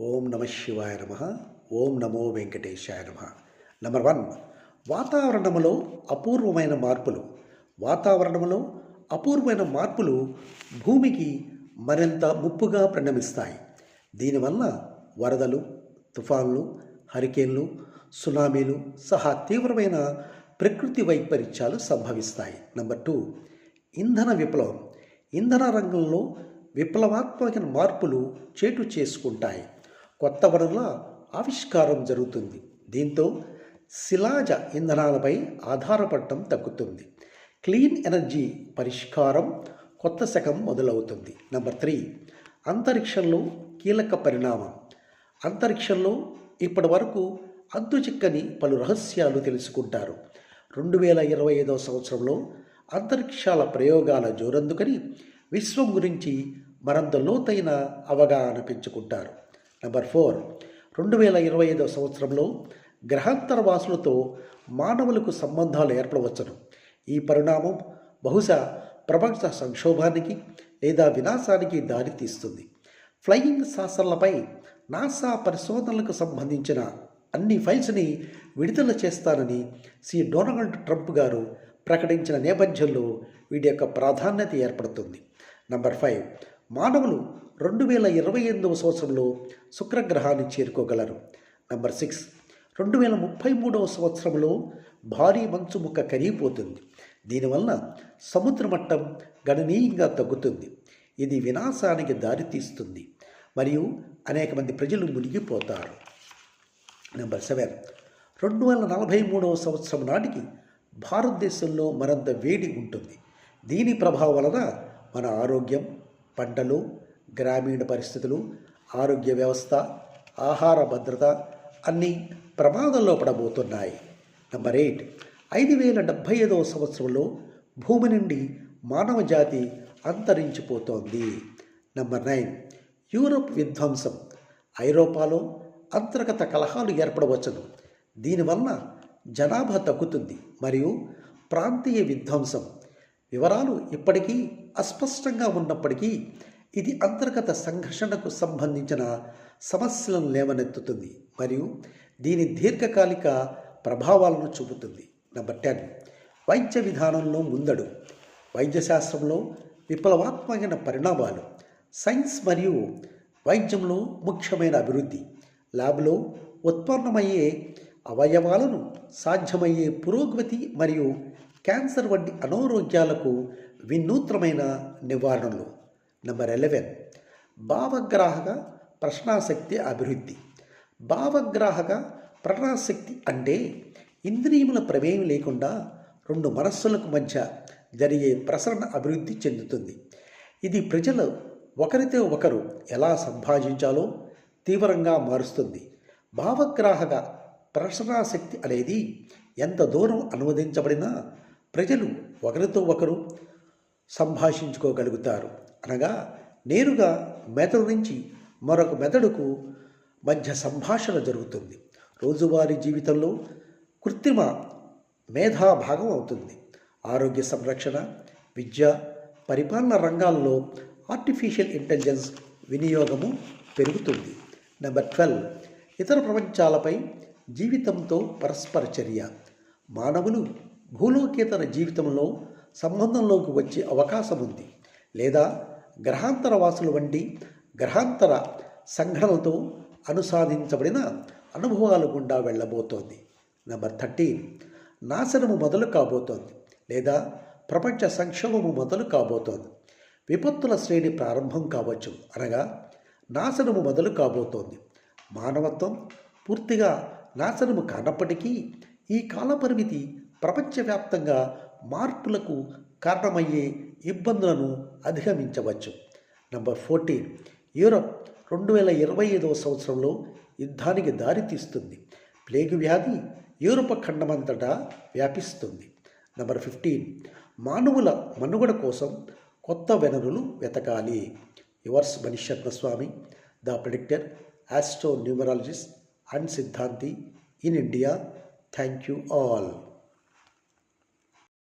ఓం నమ శివాయ నమ ఓం నమో వెంకటేశాయ నమ. నెంబర్ వన్ వాతావరణంలో అపూర్వమైన మార్పులు. వాతావరణంలో అపూర్వమైన మార్పులు భూమికి మరింత ముప్పుగా పరిణమిస్తాయి. దీనివల్ల వరదలు తుఫాన్లు హరికేన్లు సునామీలు సహా తీవ్రమైన ప్రకృతి వైపరీత్యాలు సంభవిస్తాయి. నెంబర్ టూ ఇంధన విప్లవం. ఇంధన రంగంలో విప్లవాత్మక మార్పులు చేటు చేసుకుంటాయి. కొత్త వనరుల ఆవిష్కారం జరుగుతుంది. దీంతో శిలాజ ఇంధనాలపై ఆధారపడటం తగ్గుతుంది. క్లీన్ ఎనర్జీ పరిష్కారం కొత్త శకం మొదలవుతుంది. నెంబర్ త్రీ అంతరిక్షంలో కీలక పరిణామం. అంతరిక్షంలో ఇప్పటి వరకు చిక్కని పలు రహస్యాలు తెలుసుకుంటారు. రెండు వేల ఇరవై ఐదవ సంవత్సరంలో అంతరిక్షాల ప్రయోగాల జోరందుకని విశ్వం గురించి మరంత లోతైన అవగాహన పెంచుకుంటారు. నెంబర్ ఫోర్ రెండు వేల ఇరవై ఐదవ సంవత్సరంలో గ్రహాంతర వాసులతో మానవులకు సంబంధాలు ఏర్పడవచ్చును. ఈ పరిణామం బహుశా ప్రపంచ సంక్షోభానికి లేదా వినాశానికి దారితీస్తుంది ఫ్లయింగ్ సాసర్లపై నాసా పరిశోధనలకు సంబంధించిన అన్ని ఫైల్స్ని విడుదల చేస్తానని సి. డొనాల్డ్ ట్రంప్ గారు ప్రకటించిన నేపథ్యంలో వీటి యొక్క ప్రాధాన్యత ఏర్పడుతుంది. నంబర్ ఫైవ్ మానవులు రెండు వేల ఇరవై ఎనిమిదవ సంవత్సరంలో శుక్రగ్రహాన్ని చేరుకోగలరు. నంబర్ సిక్స్ రెండు వేల ముప్పై మూడవ సంవత్సరంలో భారీ మంచు ముక్క కరిగిపోతుంది. దీనివల్ల సముద్ర మట్టం గణనీయంగా తగ్గుతుంది. ఇది వినాశానికి దారితీస్తుంది మరియు అనేక మంది ప్రజలు మునిగిపోతారు. నెంబర్ సెవెన్ రెండు వేల నలభై మూడవ సంవత్సరం నాటికి భారతదేశంలో మరింత వేడి ఉంటుంది. దీని ప్రభావం వలన మన ఆరోగ్యం పంటలు గ్రామీణ పరిస్థితులు ఆరోగ్య వ్యవస్థ ఆహార భద్రత అన్నీ ప్రమాదంలో పడబోతున్నాయి. నెంబర్ ఎయిట్ ఐదు వేల డెబ్భై ఐదవ సంవత్సరంలో భూమి నుండి మానవ జాతి అంతరించిపోతోంది. నెంబర్ నైన్ యూరోప్ విధ్వంసం. ఐరోపాలో అంతర్గత కలహాలు ఏర్పడవచ్చును. దీనివల్ల జనాభా తగ్గుతుంది. మరియు ప్రాంతీయ విధ్వంసం. వివరాలు ఇప్పటికీ అస్పష్టంగా ఉన్నప్పటికీ ఇది అంతర్గత సంఘర్షణకు సంబంధించిన సమస్యలను లేవనెత్తుతుంది మరియు దీని దీర్ఘకాలిక ప్రభావాలను చూపుతుంది. Number ten. వైద్య విధానంలో ముందడు. వైద్యశాస్త్రంలో విప్లవాత్మకమైన పరిణామాలు. సైన్స్ మరియు వైద్యంలో ముఖ్యమైన అభివృద్ధి. ల్యాబ్లో ఉత్పన్నమయ్యే అవయవాలను సాధ్యమయ్యే పురోగతి మరియు క్యాన్సర్ వంటి అనారోగ్యాలకు వినూత్నమైన నివారణలు. నెంబర్ ఎలెవెన్ భావగ్రాహక ప్రశ్నాశక్తి అభివృద్ధి. భావగ్రాహక ప్రశ్నాశక్తి అంటే ఇంద్రియముల ప్రమేయం లేకుండా రెండు మనస్సులకు మధ్య జరిగే ప్రసరణ అభివృద్ధి చెందుతుంది. ఇది ప్రజలు ఒకరితో ఒకరు ఎలా సంభాషించాలో తీవ్రంగా మారుస్తుంది. భావగ్రాహక ప్రసరణాశక్తి అనేది ఎంత దూరం అనువదించబడినా ప్రజలు ఒకరితో ఒకరు సంభాషించుకోగలుగుతారు. అనగా నేరుగా మెదడు నుంచి మరొక మెదడుకు మధ్య సంభాషణ జరుగుతుంది. రోజువారీ జీవితంలో కృత్రిమ మేధా భాగం అవుతుంది. ఆరోగ్య సంరక్షణ విద్య పరిపాలన రంగాల్లో ఆర్టిఫిషియల్ ఇంటెలిజెన్స్ వినియోగము పెరుగుతుంది. Number twelve. ఇతర ప్రపంచాలపై జీవితంతో పరస్పర చర్య. మానవులు భూలోకేతర జీవితంలో సంబంధంలోకి వచ్చే అవకాశం ఉంది. లేదా గ్రహాంతర వాసులు వంటి గ్రహాంతర సంఘటనలతో అనుసాధించబడిన అనుభవాలు గుండా వెళ్ళబోతోంది. Number thirteen. నాశనము మొదలు కాబోతోంది. లేదా ప్రపంచ సంక్షోభము మొదలు కాబోతోంది. విపత్తుల శ్రేణి ప్రారంభం కావచ్చు. అనగా నాశనము మొదలు కాబోతోంది. మానవత్వం పూర్తిగా నాశనము కానప్పటికీ ఈ కాలపరిమితి ప్రపంచవ్యాప్తంగా మార్పులకు కారణమయ్యే ఇబ్బందులను అధిగమించవచ్చు. నంబర్ ఫోర్టీన్ యూరప్ రెండు వేల ఇరవై ఐదవ సంవత్సరంలో యుద్ధానికి దారితీస్తుంది ప్లేగు వ్యాధి యూరప్ ఖండమంతటా వ్యాపిస్తుంది. నంబర్ ఫిఫ్టీన్ మానవుల మనుగడ కోసం కొత్త వనరులు వెతకాలి. Yours మనిషత్న Swami. The predictor astro numerologist and సిద్ధాంతి in India thank you all